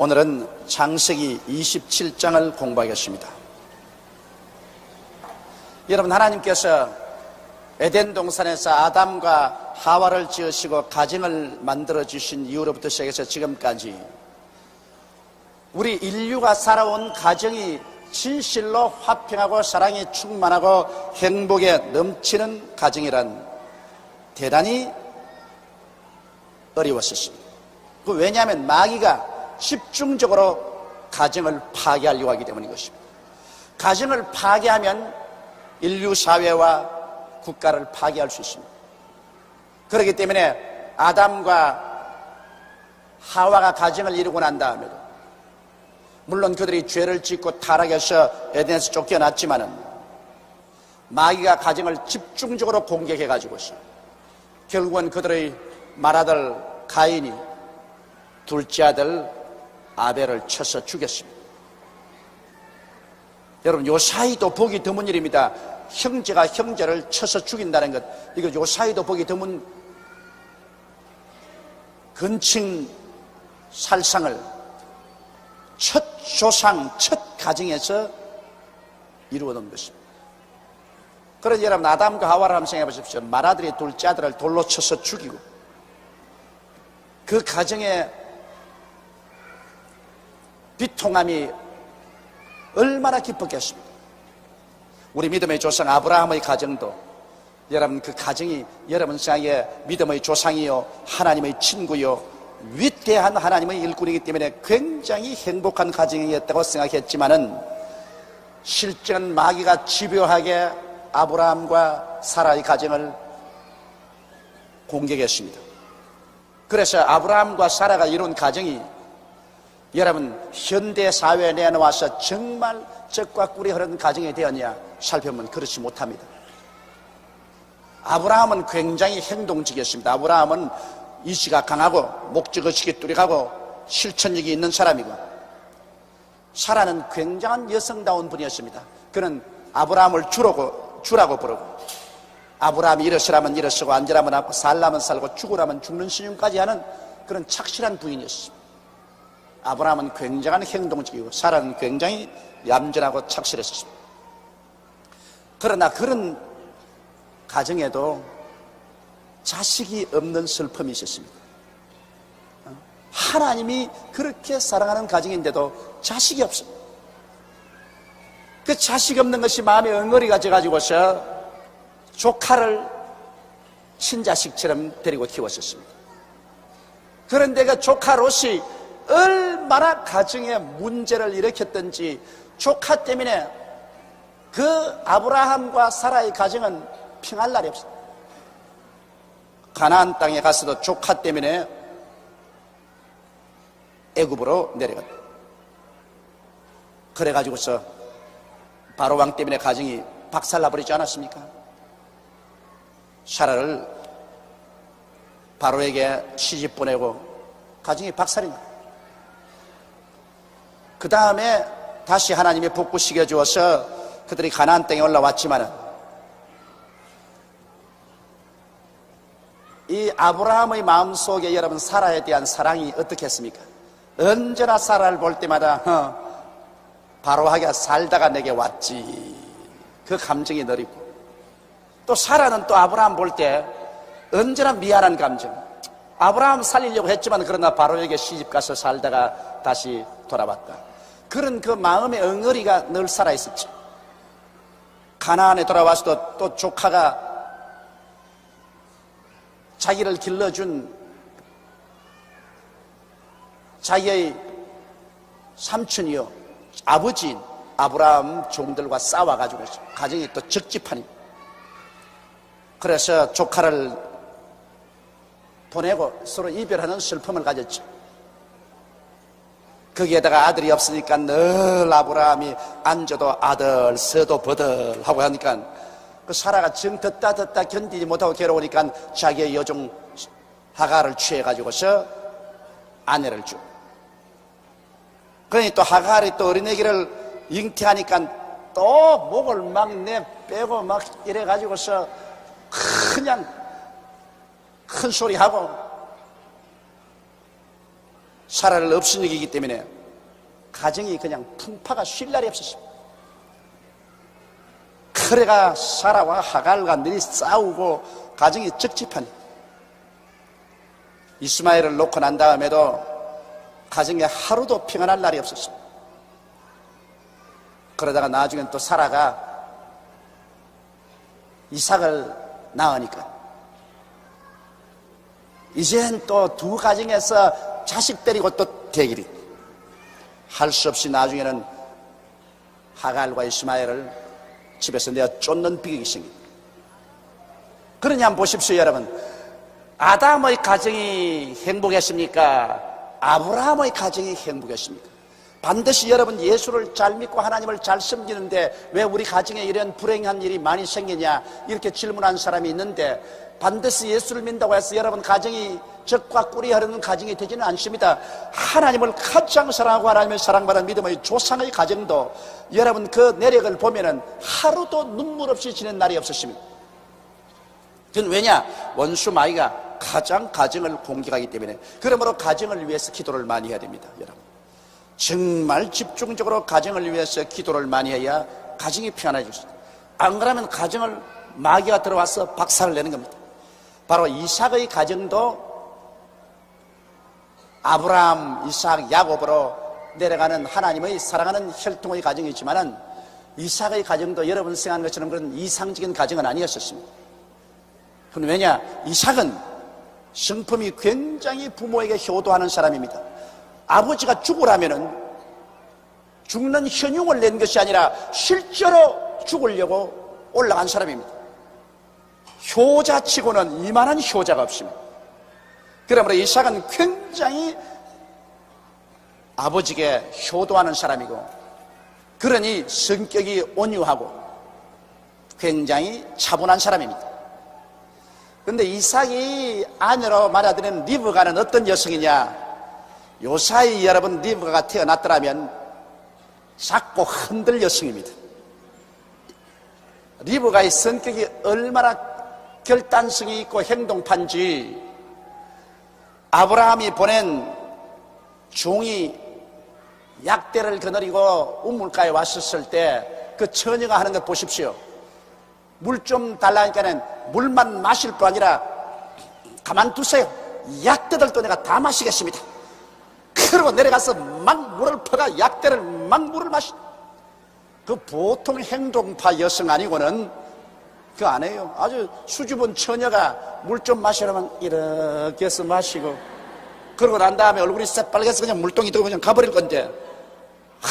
오늘은 창세기 27장을 공부하겠습니다. 여러분 하나님께서 에덴 동산에서 아담과 하와를 지으시고 가정을 만들어 주신 이후로부터 시작해서 지금까지 우리 인류가 살아온 가정이 진실로 화평하고 사랑이 충만하고 행복에 넘치는 가정이란 대단히 어려웠었습니다. 그 왜냐하면 마귀가 집중적으로 가정을 파괴하려고 하기 때문인 것입니다. 가정을 파괴하면 인류 사회와 국가를 파괴할 수 있습니다. 그렇기 때문에 아담과 하와가 가정을 이루고 난 다음에도 물론 그들이 죄를 짓고 타락해서 에덴에서 쫓겨났지만은 마귀가 가정을 집중적으로 공격해 가지고서 결국은 그들의 말아들 가인이 둘째 아들 아벨을 쳐서 죽였습니다. 여러분 요 사이도 보기 드문 일입니다. 형제가 형제를 쳐서 죽인다는 것 이거 요 사이도 보기 드문 근친 살상을 첫 조상, 첫 가정에서 이루어 놓은 것입니다. 그래서 여러분 아담과 하와를 한번 생각해 보십시오. 말아들이 둘째 아들을 돌로 쳐서 죽이고 그 가정에 비통함이 얼마나 기뻤겠습니까? 우리 믿음의 조상 아브라함의 가정도 여러분 그 가정이 여러분 생각에 믿음의 조상이요 하나님의 친구요 위대한 하나님의 일꾼이기 때문에 굉장히 행복한 가정이었다고 생각했지만은 실제는 마귀가 집요하게 아브라함과 사라의 가정을 공격했습니다. 그래서 아브라함과 사라가 이룬 가정이 여러분 현대 사회에 내놓아서 정말 적과 꿀이 흐르는 가정이 되었냐 살펴보면 그렇지 못합니다. 아브라함은 굉장히 행동적이었습니다. 아브라함은 이시가 강하고 목적의식이 뚜렷하고 실천력이 있는 사람이고 사라는 굉장한 여성다운 분이었습니다. 그는 아브라함을 주라고, 주라고 부르고 아브라함이 일어서라면 일어서고 앉으라면 앉고 살라면 살고 죽으라면 죽는 신용까지 하는 그런 착실한 부인이었습니다. 아브라함은 굉장한 행동적이고 사라는 굉장히 얌전하고 착실했습니다. 그러나 그런 가정에도 자식이 없는 슬픔이 있었습니다. 하나님이 그렇게 사랑하는 가정인데도 자식이 없습니다. 그 자식 없는 것이 마음에 엉거리가 져가지고서 조카를 친자식처럼 데리고 키웠었습니다. 그런데 그 조카 롯이 얼마나 가정에 문제를 일으켰던지 조카 때문에 그 아브라함과 사라의 가정은 평할 날이 없습니다. 가나안 땅에 가서도 조카 때문에 애굽으로 내려갔다. 그래가지고서 바로 왕 때문에 가정이 박살나버리지 않았습니까? 사라를 바로에게 시집 보내고 가정이 박살입니다. 그 다음에 다시 하나님이 복구시켜 주어서 그들이 가나안 땅에 올라왔지만은 이 아브라함의 마음속에 여러분 사라에 대한 사랑이 어떻겠습니까? 언제나 사라를 볼 때마다 어, 바로하게 살다가 내게 왔지. 그 감정이 느리고. 또 사라는 또 아브라함 볼 때 언제나 미안한 감정. 아브라함 살리려고 했지만 그러나 바로에게 시집 가서 살다가 다시 돌아왔다 그런 그 마음의 엉어리가 늘 살아있었죠 가나안에 돌아와서도 또 조카가 자기를 길러준 자기의 삼촌이요 아버지인 아브라함 종들과 싸워가지고 가정이 또 적집하니 그래서 조카를 보내고 서로 이별하는 슬픔을 가졌죠. 거기에다가 아들이 없으니까 늘 아브라함이 앉아도 아들, 서도 버들 하고 하니까 그 사라가 정 듣다 듣다 견디지 못하고 괴로우니까 자기의 여종 하가를 취해가지고서 아내를 주. 그러니 또 하갈이 또 어린애기를 잉태하니까 또 목을 막 내 빼고 막 이래가지고서 그냥 큰 소리 하고 없인 얘기이기 때문에 가정이 그냥 풍파가 쉴 날이 없었습니다. 그래가 사라와 하갈과 늘 싸우고 가정이 적집하니 이스마엘을 놓고 난 다음에도 가정에 하루도 평안할 날이 없었습니다. 그러다가 나중엔 또 사라가 이삭을 낳으니까 이젠 또 두 가정에서 자식 때리고 또 대결이 할 수 없이 나중에는 하갈과 이스마엘을 집에서 내가 쫓는 비극이 생깁니다. 그러냐 한번 보십시오 여러분 아담의 가정이 행복했습니까? 아브라함의 가정이 행복했습니까? 반드시 여러분 예수를 잘 믿고 하나님을 잘 섬기는데 왜 우리 가정에 이런 불행한 일이 많이 생기냐 이렇게 질문한 사람이 있는데 반드시 예수를 믿는다고 해서 여러분 가정이 적과 꿀이 흐르는 가정이 되지는 않습니다. 하나님을 가장 사랑하고 하나님을 사랑받은 믿음의 조상의 가정도 여러분 그 내력을 보면은 하루도 눈물 없이 지낸 날이 없었습니다. 그건 왜냐? 원수 마이가 가장 가정을 공격하기 때문에 그러므로 가정을 위해서 기도를 많이 해야 됩니다. 여러분. 정말 집중적으로 가정을 위해서 기도를 많이 해야 가정이 편안해집니다. 안 그러면 가정을 마귀가 들어와서 박살을 내는 겁니다. 바로 이삭의 가정도 아브라함, 이삭, 야곱으로 내려가는 하나님의 사랑하는 혈통의 가정이지만은 이삭의 가정도 여러분 생각하는 것처럼 그런 이상적인 가정은 아니었었습니다. 그건 왜냐? 이삭은 성품이 굉장히 부모에게 효도하는 사람입니다. 아버지가 죽으라면은 죽는 현용을 낸 것이 아니라 실제로 죽으려고 올라간 사람입니다. 효자치고는 이만한 효자가 없습니다. 그러므로 이삭은 굉장히 아버지에게 효도하는 사람이고 그러니 성격이 온유하고 굉장히 차분한 사람입니다. 근데 이삭이 아내로 말하드는 리브가는 어떤 여성이냐? 요사이 여러분 리브가가 태어났더라면 작고 흔들 여성입니다. 리브가의 성격이 얼마나 결단성이 있고 행동판지 아브라함이 보낸 종이 약대를 거느리고 우물가에 왔었을 때 그 처녀가 하는 것 보십시오. 물 좀 달라니까는 물만 마실 뿐 아니라 가만두세요. 약대들도 내가 다 마시겠습니다. 그러고 내려가서 막 물을 퍼가 약대를 막 물을 마시. 그 보통 행동파 여성 아니고는 그 안 해요. 아주 수줍은 처녀가 물 좀 마시라면 이렇게 해서 마시고 그러고 난 다음에 얼굴이 새빨개서 그냥 물동이 들고 그냥 가버릴 건데 하,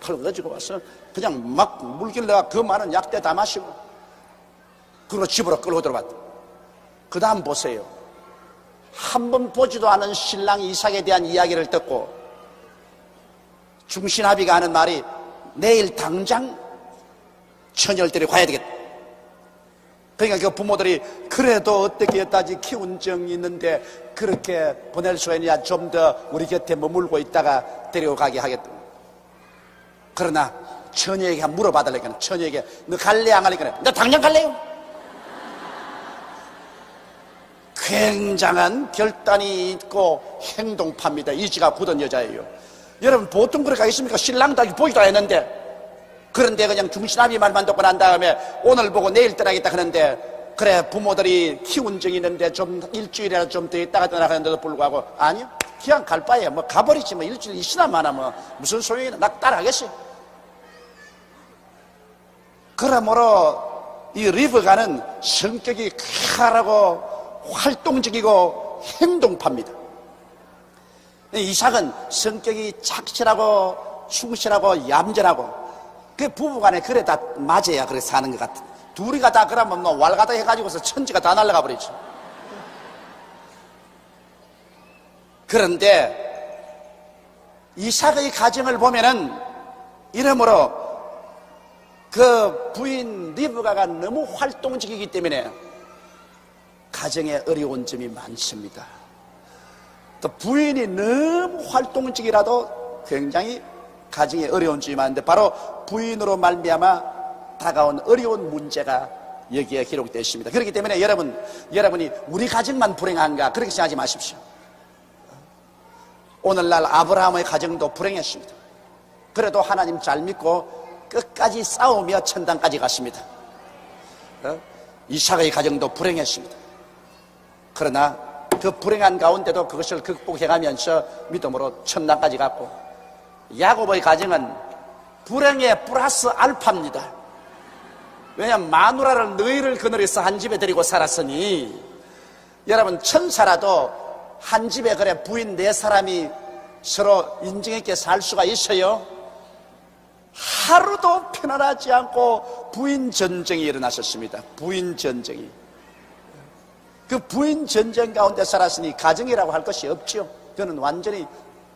팔 가지고 와서 그냥 막 물길래가 그 많은 약대 다 마시고 그리고 집으로 끌고 들어갔다. 그 다음 보세요. 한 번 보지도 않은 신랑 이삭에 대한 이야기를 듣고 중신아비가 하는 말이 내일 당장 데리고 가야 되겠다. 그러니까 그 부모들이 그래도 어떻게 했다지 키운 정이 있는데 그렇게 보낼 수 있느냐 좀 더 우리 곁에 머물고 있다가 데려가게 하겠다. 그러나 처녀에게 물어봐달라니까 처녀에게 너 갈래 안 갈래? 그래. 나 당장 갈래요. 굉장한 결단이 있고 행동파입니다. 이지가 굳은 여자예요. 여러분 보통 그렇게 하겠습니까? 신랑도 아직 보기도 했는데 그런데 그냥 중신아비 말만 듣고 난 다음에 오늘 보고 내일 떠나겠다 하는데 그래 부모들이 키운 적이 있는데 좀 일주일이라도 좀 더 있다가 떠나가는데도 불구하고 아니요 그냥 갈 바에 뭐 가버리지 뭐 일주일 있으나 마나 뭐 무슨 소용이 나 따라하겠어요 그러므로 이 리브가는 성격이 쾌활하고 활동적이고 행동파입니다 이삭은 성격이 착실하고 충실하고 얌전하고 그 부부간에 그래 다 맞아야 그래 사는 것 같아. 둘이가 다 그러면 뭐 왈가다 해가지고서 천지가 다 날아가 버리죠. 그런데 이삭의 가정을 보면은 이러므로 그 부인 리브가가 너무 활동적이기 때문에 가정에 어려운 점이 많습니다. 또 부인이 너무 활동적이라도 굉장히 가정에 어려운 점이 많은데 바로 부인으로 말미암아 다가온 어려운 문제가 여기에 기록되어 있습니다. 그렇기 때문에 여러분, 여러분이 우리 가정만 불행한가 그렇게 생각하지 마십시오. 오늘날 아브라함의 가정도 불행했습니다. 그래도 하나님 잘 믿고 끝까지 싸우며 천당까지 갔습니다. 어? 이삭의 가정도 불행했습니다. 그러나 그 불행한 가운데도 그것을 극복해가면서 믿음으로 천당까지 갔고 야곱의 가정은 불행의 플러스 알파입니다. 왜냐하면 마누라를 너희를 그늘에서 한 집에 데리고 살았으니 여러분 천사라도 한 집에 그래 부인 네 사람이 서로 인정 있게 살 수가 있어요. 하루도 편안하지 않고 부인 전쟁이 일어났었습니다. 부인 전쟁이. 그 부인 전쟁 가운데 살았으니 가정이라고 할 것이 없죠. 그는 완전히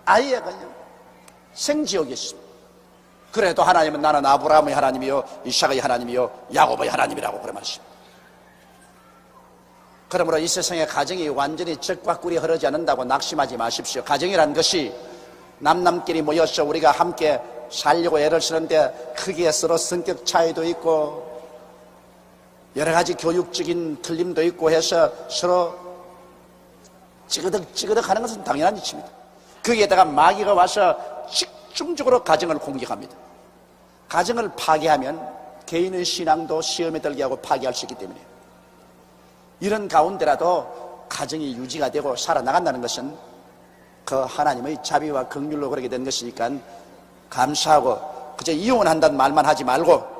아예 그냥 생지옥이었습니다. 그래도 하나님은 나는 아브라함의 하나님이요, 이삭의 하나님이요, 야곱의 하나님이라고 그래 말했습니다. 그러므로 이 세상의 가정이 완전히 적과 꿀이 흐르지 않는다고 낙심하지 마십시오. 가정이란 것이 남남끼리 모여서 우리가 함께 살려고 애를 쓰는데 크기에 서로 성격 차이도 있고 여러 가지 교육적인 틀림도 있고 해서 서로 찌그덕 찌그덕 하는 것은 당연한 일입니다. 거기에다가 마귀가 와서 집중적으로 가정을 공격합니다. 가정을 파괴하면 개인의 신앙도 시험에 들게 하고 파괴할 수 있기 때문에 이런 가운데라도 가정이 유지가 되고 살아나간다는 것은 그 하나님의 자비와 긍휼로 그렇게 된 것이니까 감사하고 그저 이혼한다는 말만 하지 말고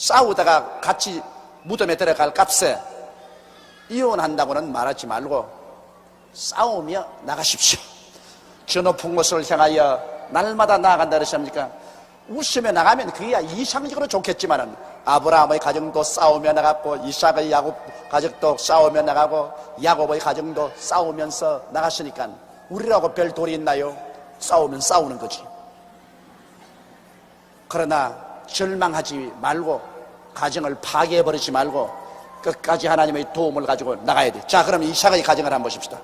싸우다가 같이 무덤에 들어갈 값에 이혼한다고는 말하지 말고 싸우며 나가십시오. 저 높은 곳을 향하여 날마다 나아간다 그러십니까? 웃으며 나가면 그게 이상적으로 좋겠지만은 아브라함의 가정도 싸우며 나갔고 이삭의 야곱 가족도 싸우며 나가고 야곱의 가정도 싸우면서 나갔으니까 우리라고 별 도리 있나요? 싸우면 싸우는 거지. 그러나 절망하지 말고 가정을 파괴해버리지 말고 끝까지 하나님의 도움을 가지고 나가야 돼. 자, 그럼 이삭의 가정을 한번 보십시다.